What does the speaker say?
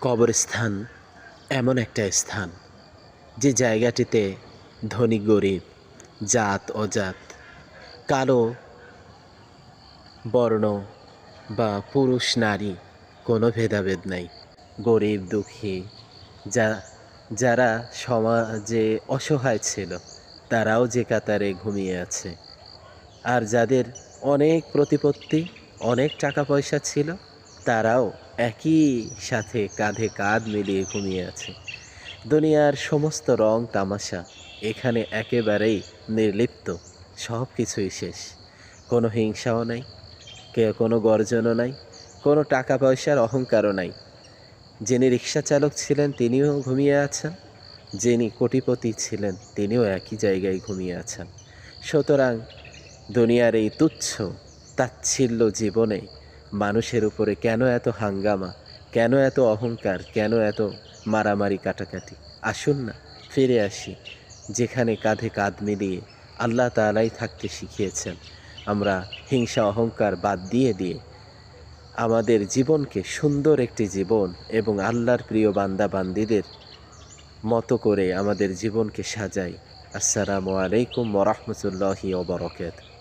কবরস্থান এমন একটা স্থান যে জায়গাটিতে ধনী গরিব, জাত অজাত, কালো বর্ণ বা পুরুষ নারী কোনো ভেদাভেদ নাই। গরিব, দুঃখী, যা, যারা সমাজে অসহায় ছিল, তারাও যে কাতারে ঘুমিয়ে আছে। আর যাদের অনেক প্রতিপত্তি, অনেক টাকা পয়সা ছিল তারাও একই সাথে কাঁধে কাঁধ মিলিয়ে ঘুমিয়ে আছে। দুনিয়ার সমস্ত রং তামাশা এখানে একেবারেই নির্লিপ্ত সব কিছুই শেষ। কোনো হিংসাও নাই কে কোনো গর্জনও নাই, কোনো টাকা পয়সার অহংকারও নাই। যিনি রিক্সা চালক ছিলেন, তিনিও ঘুমিয়ে আছেন। যিনি কোটিপতি ছিলেন, তিনিও একই জায়গায় ঘুমিয়ে আছেন। সুতরাং দুনিয়ার এই তুচ্ছ, তাচ্ছিল্য জীবনে মানুষের উপরে কেন এত হাঙ্গামা? কেন এত অহংকার? কেন এত মারামারি কাটাকাটি? আসুন না, ফিরে আসি। যেখানে কাঁধে কাঁধ মিলিয়ে আল্লাহ তালাই থাকতে শিখিয়েছেন, আমরা হিংসা, অহংকার বাদ দিয়ে দিয়ে আমাদের জীবনকে সুন্দর একটি জীবন এবং আল্লাহর প্রিয় বান্দা বান্দিদের মতো করে আমাদের জীবনকে সাজাই। আসসালামু আলাইকুম ওরহমতুল্লাহি ওবরকাত